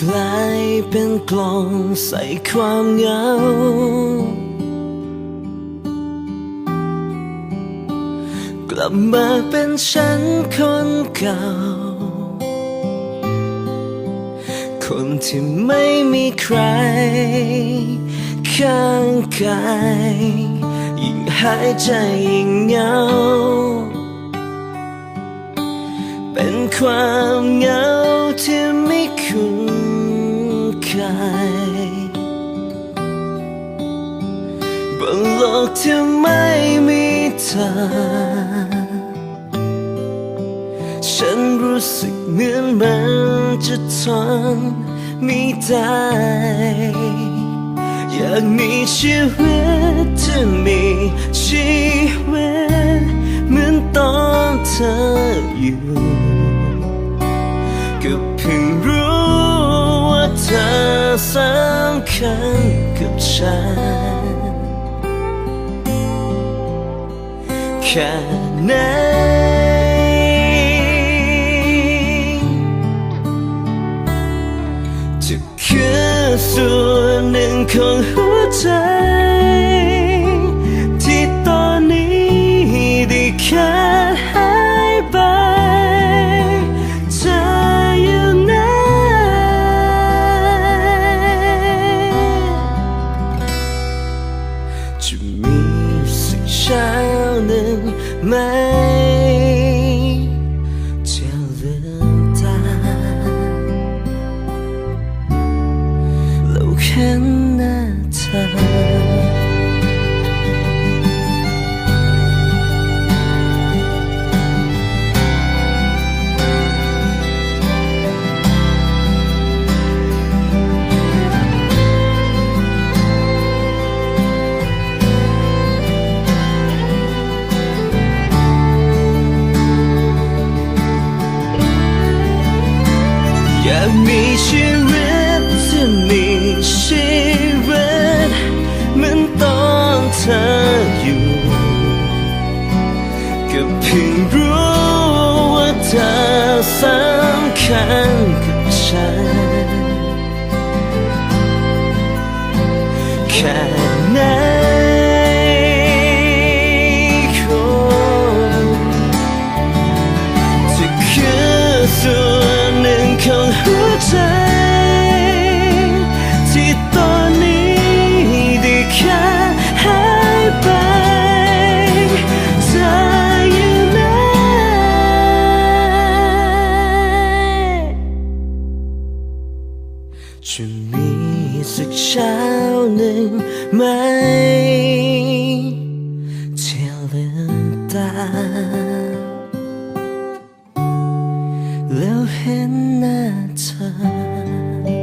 กลายเป็นกล่องใส่ความเหงา กลับมาเป็นฉันคนเก่า คนที่ไม่มีใคร ข้างกายยิ่งหายใจยิ่งเหงา ความเหงาที่ไม่คุ้นเคยบนโลกที่ไม่มีเธอ ฉันรู้สึกเหมือนมันจะทนไม่ได้ อยากมีชีวิตที่ ก็เพิ่งรู้ว่าเธอสำคัญกับฉัน แค่ไหนจะคือส่วนหนึ่งของหัวใจ จะมีสักเช้าหนึ่งไหมจะลืมตาแล้วเห็น อยากมีชีวิตที่มีชีวิตเหมือนตอนเธออยู่ก็เพิ่งรู้ว่าเธอสำคัญกับฉันแค่ จะมีสักเช้าหนึ่งไหมที่ลืมตา แล้วเห็นหน้าเธอ